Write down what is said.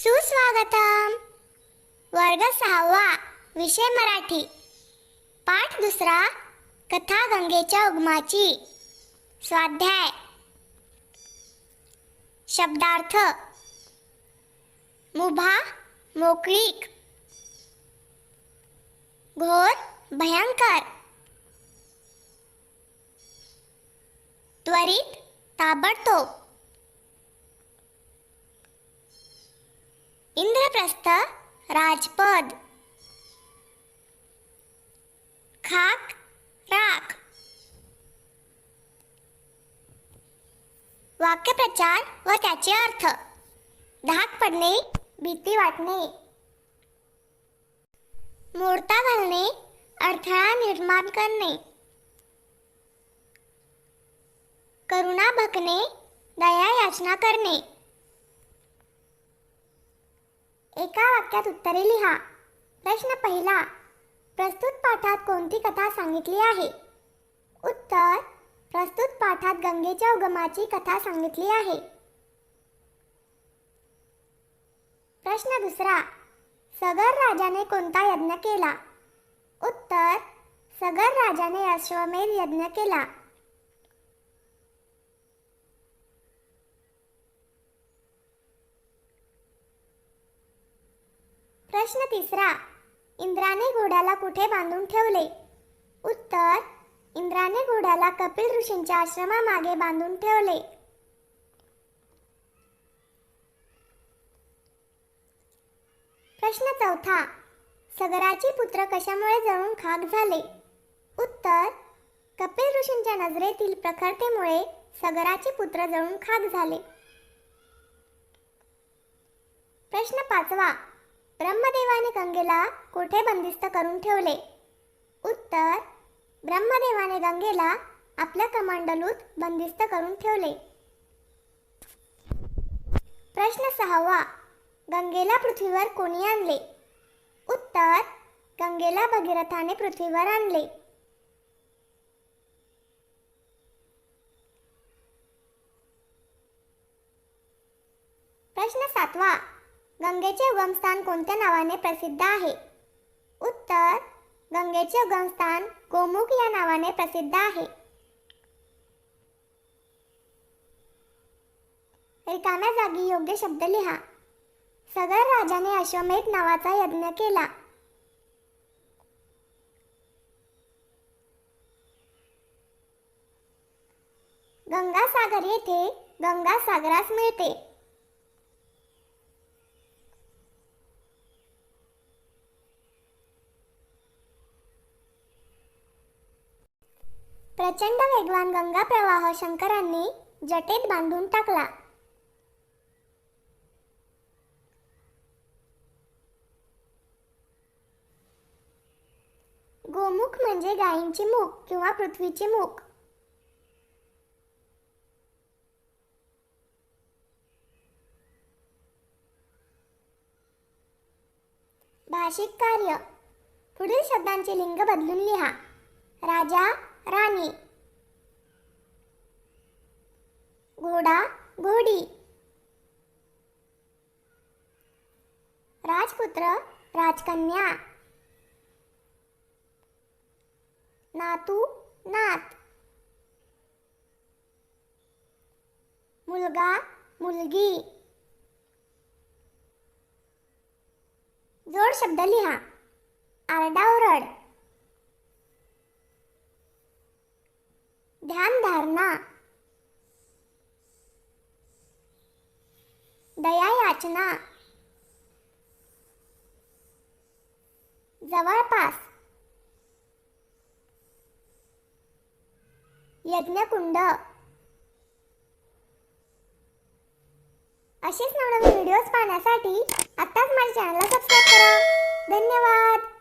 सुस्वागतम. वर्ग सहावा विषय मराठी. पाठ दुसरा कथा गंगेच्या उगमाची. स्वाध्याय. शब्दार्थ. मुभा मोकळीक. घोर भयंकर. त्वरित ताबडतोब. इंद्रप्रस्थ राजपद. खाक राख. वाक्यप्रचार व त्याचे अर्थ. धाक पडणे भीती वाटणे. मोडता घालणे अडथळा निर्माण करणे. करुणा भकणे दया याचना करणे. एका वाक्यात उत्तरे लिहा. प्रश्न पहिला प्रस्तुत पाठात कोणती कथा सांगितली आहे? उत्तर प्रस्तुत पाठात गंगेच्या उगमाची कथा सांगितली आहे. प्रश्न दुसरा सगर राजाने कोणता यज्ञ केला? उत्तर सगर राजाने अश्वमेध यज्ञ केला. प्रश्न तिसरा. इंद्राने घोड्याला कुठे बांधून ठेवले? उत्तर इंद्राने घोड्याला कपिल ऋषींच्या आश्रमामागे बांधून ठेवले. प्रश्न चौथा. सगराची पुत्र कशामुळे जळून खाक झाले? उत्तर कपिल ऋषींच्या नजरेतील प्रखरतेमुळे सगराचे पुत्र जळून खाक झाले. प्रश्न पाचवा. ब्रह्मदेवाने गंगेला कोठे बंदिस्त करून ठेवले? उत्तर ब्रह्मदेवाने गंगेला आपल्या कमांडलूत बंदिस्त करून ठेवले. प्रश्न सहावा गंगेला पृथ्वीवर कोणी आणले? उत्तर गंगेला भगीरथाने पृथ्वीवर आणले. प्रश्न सातवा गंगेचे उगमस्थान कोणत्या नावाने प्रसिद्ध आहे? उत्तर गंगेचे उगमस्थान गोमुख या नावाने प्रसिद्ध आहे. रिकाम्या जागी योग्य शब्द लिहा. सगर राजाने अश्वमेध नावाचा यज्ञ केला. गंगासागर येथे गंगासागरास मिळते. प्रचंड वेगवान गंगा प्रवाह शंकरांनी जटेत बांधून टाकला. गोमुख म्हणजे गायींची मुख किंवा पृथ्वीची मुख भाषिक कार्य. पुढील शब्दांचे लिंग बदलून लिहा. राजा राणी. घोडा घोडी. राजपुत्र राजकन्या. नातू नात. मुलगा मुलगी. जोड शब्द लिहा. आरडाओरड. ध्यान धारणा. दया याचना. जवळपास. यज्ञकुंड. असेच नवनवीन व्हिडिओज पाहण्यासाठी आत्ताच माझ्या चॅनलला सबस्क्राईब करा. धन्यवाद.